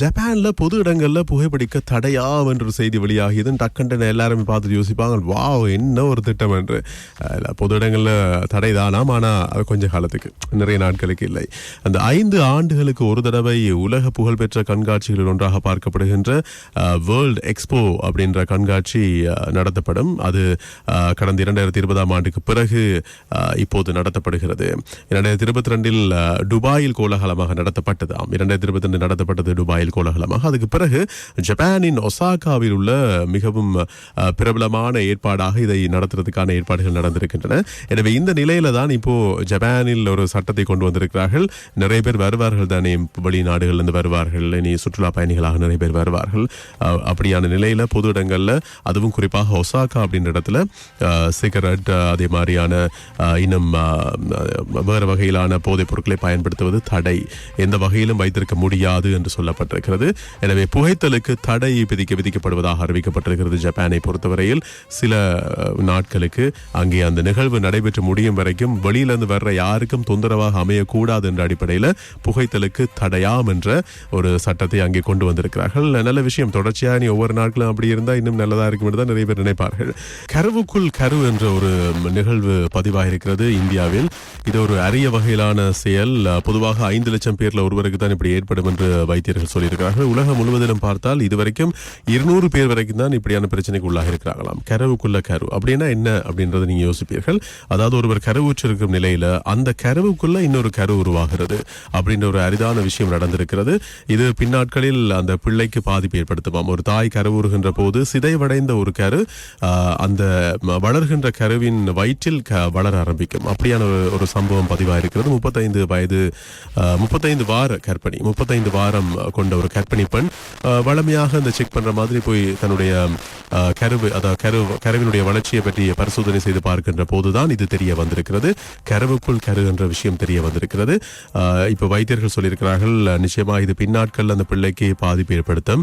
ஜப்பான்ல பொது இடங்கள்ல புகைப்பிடிக்க தடையா என்ற செய்தி வெளியாகியது டக்குன்னு எல்லாருமே பார்த்து யோசிப்பாங்க வாவ் என்ன ஒரு திட்டம் என்று. பொது இடங்கள்ல தடை தானாம் ஆனா கொஞ்ச காலத்துக்கு நிறைய நாட்களுக்கு இல்லை. அந்த ஐந்து ஆண்டுகளுக்கு ஒரு தடவை உலக புகழ்பெற்ற கண்காட்சிகளில் ஒன்றாக பார்க்கப்படுகின்ற வேர்ல்ட் எக்ஸ்போ அப்படின்ற கண்காட்சி நடத்தப்படும். அது கடந்த இரண்டாயிரத்தி இருபதாம் ஆண்டுக்கு பிறகு இப்போது நடத்தப்படுகிறது. இரண்டாயிரத்தி இருபத்தி ரெண்டில் துபாயில் கோலாகலமாக நடத்தப்பட்டதாம். இரண்டாயிரத்தி இருபத்தி ரெண்டு நடத்தப்பட்டது துபாயில். கோலாகலமாக. அதுக்கு பிறகு ஜப்பானின் ஒசாகாவில் உள்ள மிகவும் பிரபலமான ஏற்பாடாக இதை நடத்துறதுக்கான ஏற்பாடுகள் நடந்திருக்கின்றன. எனவே இந்த நிலையில தான் இப்போ ஜப்பானில் ஒரு சட்டத்தை கொண்டு வந்திருக்கிறார்கள். நிறைய பேர் வருவார்கள் தானே வெளிநாடுகள்ல இருந்து வருவார்கள். இனி சுற்றுலா பயணிகளாக நிறைய பேர் வருவார்கள். அப்படியான நிலையில பொது இடங்கள்ல அதுவும் குறிப்பாக ஒசாக்கா அப்படின்ற இடத்துல சிகரெட் அதே மாதிரியான இன்னும் வேறு வகையிலான போதைப் பொருட்களை பயன்படுத்துவது தடை. எந்த வகையிலும் வைத்திருக்க முடியாது என்று சொல்லப்பட்டிருக்கிறது எனவே புகைத்தலுக்கு தடை விதிக்க விதிக்கப்படுவதாக அறிவிக்கப்பட்டிருக்கிறது ஜப்பானை பொறுத்தவரையில். சில நாட்களுக்கு அங்கே அந்த நிகழ்வு நடைபெற்று முடியும் வரைக்கும் வெளியிலிருந்து வர்ற யாருக்கும் தொந்தரவாக அமையக்கூடாது என்ற அடிப்படையில் புகைத்தலுக்கு தடையாம் என்ற ஒரு சட்டத்தை அங்கே கொண்டு வந்திருக்கிறார்கள். நல்ல விஷயம். தொடர்ச்சியாக நீ ஒவ்வொரு நாட்களும் அப்படி இருந்தால் இன்னும் நல்லதா இருக்கும் என்று தான் நிறைய பேர் நினைப்பார்கள். கருவுக்குள் கரு என்ற ஒரு நிகழ்வு பதிவாக இருக்கிறது இந்தியாவில். இது ஒரு அரிய வகையிலான செயல். பொதுவாக ஐந்து லட்சம் பேர்ல ஒருவருக்கு தான் இப்படி ஏற்படும் என்று வைத்தியர்கள் சொல்லி சொல்லியிருக்கிறார்கள். உலகம் முழுவதிலும் பார்த்தால் இதுவரைக்கும் இருநூறு பேர் வரைக்கும் தான் இப்படியான பிரச்சனைக்கு உள்ளாக இருக்கிறாங்களாம் கரவுக்குள்ள கரு. அப்படின்னா என்ன அப்படின்றத நீங்க யோசிப்பீர்கள். அதாவது ஒருவர் கருவுற்றிருக்கும் நிலையில அந்த கருவுக்குள்ள இன்னொரு கரு உருவாகிறது அப்படின்ற ஒரு அரிதான விஷயம் நடந்திருக்கிறது. இது பின்னாட்களில் அந்த பிள்ளைக்கு பாதிப்பு ஏற்படுத்துமாம். ஒரு தாய் கருவுறுகின்ற போது சிதைவடைந்த ஒரு கரு அந்த வளர்கின்ற கருவின் வயிற்றில் வளர ஆரம்பிக்கும். அப்படியான ஒரு- ஒரு சம்பவம் பதிவாயிருக்கிறது. முப்பத்தைந்து வயது முப்பத்தைந்து வார கற்பனை முப்பத்தைந்து வாரம் கொண்ட ஒரு கற்பனை பெண் வளமையாக வழமையாக செக் பண்ற மாதிரி போய் தன்னுடைய கருவு அதாவது கரு கருவினுடைய வளர்ச்சியை பற்றி பரிசோதனை செய்து பார்க்கின்ற போதுதான் இது தெரிய வந்திருக்கிறது. கருவுக்குள் கரு என்ற விஷயம் தெரிய வந்திருக்கிறது. ஆஹ், இப்போ வைத்தியர்கள் சொல்லியிருக்கிறார்கள் நிச்சயமாக நிச்சயமா இது பின்னாட்கள் அந்த பிள்ளைக்கு பாதிப்பு ஏற்படுத்தும்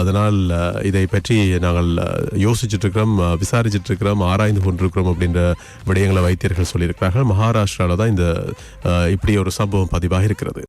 அதனால் இதை பற்றி நாங்கள் யோசிச்சுட்டு இருக்கிறோம் விசாரிச்சுட்டு இருக்கிறோம் ஆராய்ந்து கொண்டிருக்கிறோம் அப்படின்ற விடயங்களை வைத்தியர்கள் சொல்லியிருக்கிறார்கள். மகாராஷ்டிரால தான் இந்த இப்படி ஒரு சம்பவம் பதிவாக இருக்கிறது